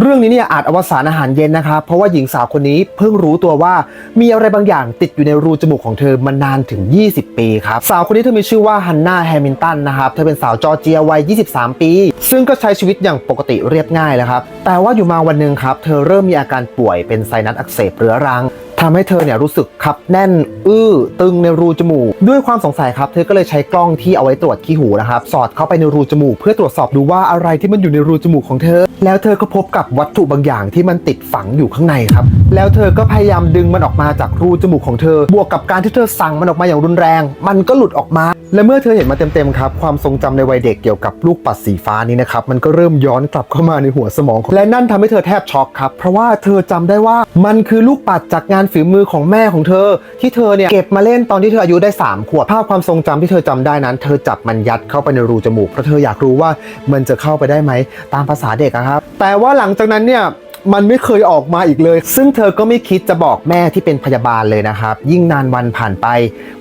เรื่องนี้เนี่ยอาจอวสานอาหารเย็นนะครับ เพราะว่าหญิงสาวคนนี้เพิ่งรู้ตัวว่ามีอะไรบางอย่างติดอยู่ในรูจมูกของเธอมานานถึง 20 ปีครับ สาวคนนี้เธอมีชื่อว่าฮันนาแฮมิลตันนะครับ เธอเป็นสาวจอร์เจียวัย 23 ปี ซึ่งก็ใช้ชีวิตอย่างปกติเรียบง่ายแล้วครับ แต่ว่าอยู่มาวันหนึ่งครับ เธอเริ่มมีอาการป่วยเป็นไซนัสอักเสบเรื้อรัง ทำให้เธอเนี่ยรู้สึกคับแน่น อื้อ ตึงในรูจมูก ด้วยความสงสัยครับ เธอก็เลยใช้กล้องที่เอาไว้ตรวจขี้หูนะครับ สอดเข้าไปในรูจมูก เพื่อตรวจสอบดูว่าอะไรที่มันอยู่ในรูจมูกของเธอ แล้วเธอก็พบกับวัตถุบางอย่างที่มันติดฝังอยู่ข้างในครับ แล้วเธอก็พยายามดึงมันออกมาจากรูจมูกของเธอ บวกกับการที่เธอสั่งมันออกมาอย่างรุนแรง มันก็หลุดออกมา และเมื่อเธอเห็นมาเต็มๆครับความทรงจำในวัยเด็กเกี่ยวกับลูกปัดสีฟ้านี้นะครับมันก็เริ่มย้อนกลับเข้ามาในหัวสมอง และนั่นทำให้เธอแทบช็อกครับเพราะว่าเธอจำได้ว่ามันคือลูกปัดจากงานฝีมือของแม่ของเธอ ที่เธอเนี่ยเก็บมาเล่นตอนที่เธออายุได้ 3 ขวบภาพความทรงจำที่เธอจำได้นั้น เธอจับมันยัดเข้าไปในรูจมูกเพราะเธออยากรู้ว่ามันจะเข้าไปได้ไหมตามภาษาเด็กครับแต่ว่าหลังจากนั้นเนี่ย มันไม่เคยออกมาอีกเลย ซึ่งเธอก็ไม่คิดจะบอกแม่ที่เป็นพยาบาลเลยนะครับ ยิ่งนานวันผ่านไป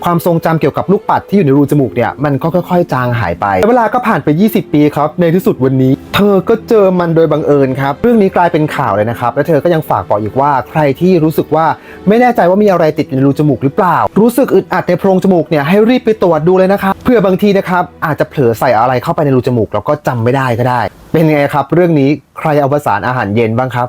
ความทรงจำเกี่ยวกับลูกปัดที่อยู่ในรูจมูกเนี่ยมันก็ค่อย ๆ จางหายไปและเวลาก็ผ่านไป 20 ปีครับ ในที่สุดวันนี้ เธอก็เจอมันโดยบังเอิญครับ เรื่องนี้กลายเป็นข่าวเลยนะครับ และเธอก็ยังฝากบอกอีกว่าใครที่รู้สึกว่าไม่แน่ใจว่ามีอะไรติดอยู่ในรูจมูกหรือเปล่า รู้สึกอึดอัดในโพรงจมูกเนี่ยให้รีบไปตรวจดูเลยนะครับเพื่อบางทีนะครับอาจจะเผลอใส่อะไรเข้าไปในรูจมูกแล้วก็จำไม่ได้ก็ได้ เป็นไงครับ เรื่องนี้ใครเอาประสานอาหารเย็นบ้างครับ